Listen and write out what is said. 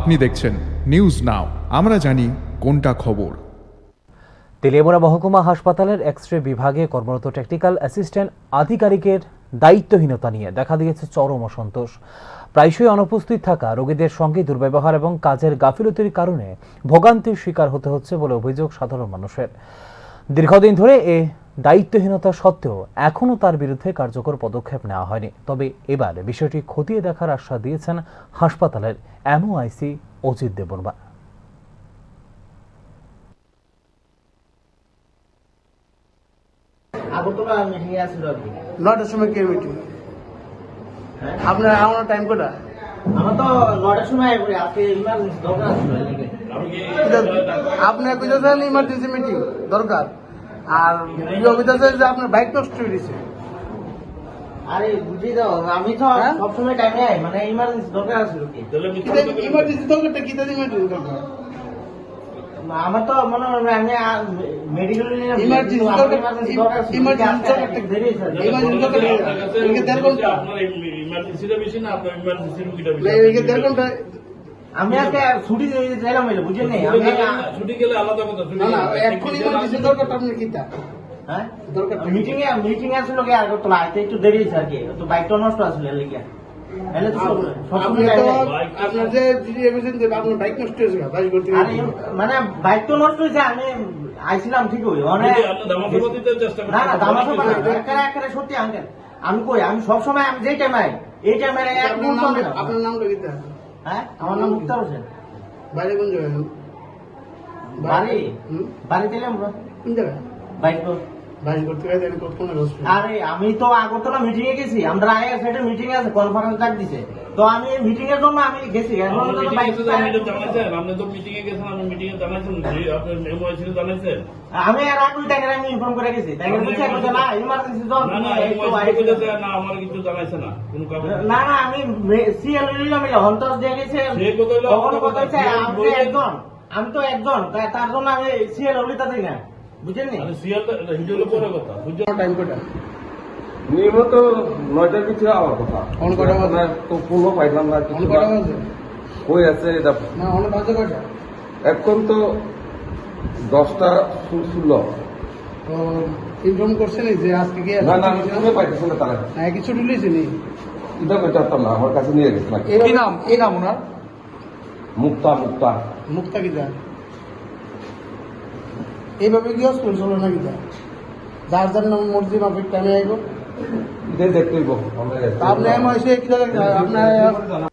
আপনি দেখছেন news now আমরা জানি কোনটা খবর। তেলিয়ামুড়া মহকুমা হাসপাতালের এক্স রে বিভাগে কর্মরত টেকনিক্যাল অ্যাসিস্ট্যান্ট আধিকারিকের দায়িত্বহীনতা নিয়ে দেখা দিয়েছে চরম অসন্তোষ। প্রায়শই অনুপস্থিত থাকা রোগীদের সঙ্গে দুর্ব্যবহার এবং কাজের গাফিলতির কারণে ভোগান্তির শিকার হতে হচ্ছে বলে অভিযোগ সাধারণ মানুষের। দীর্ঘদিন ধরে এ দায়িত্বহীনতা সত্ত্বেও এখনও তার বিরুদ্ধে কার্যকর পদক্ষেপ নেওয়া হয়নি। তবে এবার বিষয়টি খতিয়ে দেখার আশ্বাস দিয়েছেন হাসপাতালের এমওআইসি অজিত দেববর্মা। নটার সময় কে মিটিং? হ্যাঁ? আপনার আমার টাইম কটা? আমার তো নটার সময় আজকে দরকার আপনার কইতেছেন ইমার্জেন্সি মিটিং দরকার? আর ইয়ে কইতেছে যে আপনার বাইক নষ্ট হয়ে গেছে। আরে বুঝি দাও আমি তো হ্যাঁ? সবসময় টাইমে আই মানে ইমার্জেন্সি দরকার আছিল কি? ইমার্জেন্সি দরকারটা? কি তাদের ইমার্জেন্সি দরকার? আমার তো মনে হয় আমি মেডিকেল দরকার- দেরি ইমার্জেন্সি দরকার এদিকে দেড় ঘণ্টা ইমার্জেন্সিটা বেশি না আপনার ইমার্জেন্সি রুগীটা বেশি। না, এদিকে দেড় ঘণ্টা আমি আজকে ছুটি চাইলাম এলে বুঝেন নাই আমি ছুটি গেলে আলাদা কথা ছুটি না আপনার হ্যাঁ? মিটিং এ মিটিং একটু দেরি আর কি। তো বাইকটা নষ্ট আসলে এলে তো সব- সবসময় আপনার যে আপনার বাইক নষ্ট হয়েছে বাইক করতে মানে বাইক তো নষ্ট হয়েছে আমি আইছিলাম ঠিক হই অনেক করছেন। না না দামাসা অনেক কিছু- একারে একারে সত্যি আঙ্কেল আমি কই আমি সব সময় আমি যেই টাইমে আই এই টাইমে এক আপনার নাম হ্যাঁ? আমার নাম মুক্তার হোসেন। বাইরে কোন জায়গায় বাড়ি? হুম? বাড়ি দিলাম আমরা। কোন জায়গায়? হসপিটাল আরে আমি তো আগরতলা মিটিং এ গেছি। আমরা আগে সেটা মিটিং আছে কনফারেন্স ডাক দিছে। তো আমি মিটিং এর জন্য আমি গেছি। এখন আপনি তো meeting বাইক এ তো আপনি তো জানাইছেন, আপনি তো মিটিং এ গেছেন আপনি মিটিং এ জানাইছেন। যে আপনার ছিল জানাইছেন। আমি আর আগে তাকে আমি ইনফর্ম করে গেছি। তাকে বলছে বলছে, না ইমার্জেন্সি না না এই তো MOIC আইছি। বলেছে, না আমার কিছু জানাইছে না। কোনো কাগজ না না আমি সিএল নিলাম হন্তস দিয়ে গেছে। সে কথা হলো কখনো কথা। একজন আমি তো একজন তার জন্য আমি সিএল অলিতা দিই না। বুঝলেন নি আরে সিয়াল হিজো পরে কথা। বুঝছ টাইম কটা? নিয়মিত নয়টার ভিতরে আমার কথা। তো কোনো পাইলাম না কিছু কই আছে এটা। এখন তো দশটা ষোলো। ইনফর্ম করছেন যে আজকে কি না না আমি শুনে পাইতেছি না তারা হ্যাঁ কিছু ঢুলেছে নি? এটা না আমার কাছে নিয়ে গেছে কি নাম কি নাম ওনার? মুক্তা মুক্তা। মুক্তা গীতা এইভাবে কি হসপিটাল চলো না গীতা যার যার নাম মর্জি মাফিক টাইমে আইব। জায়গায় আপনার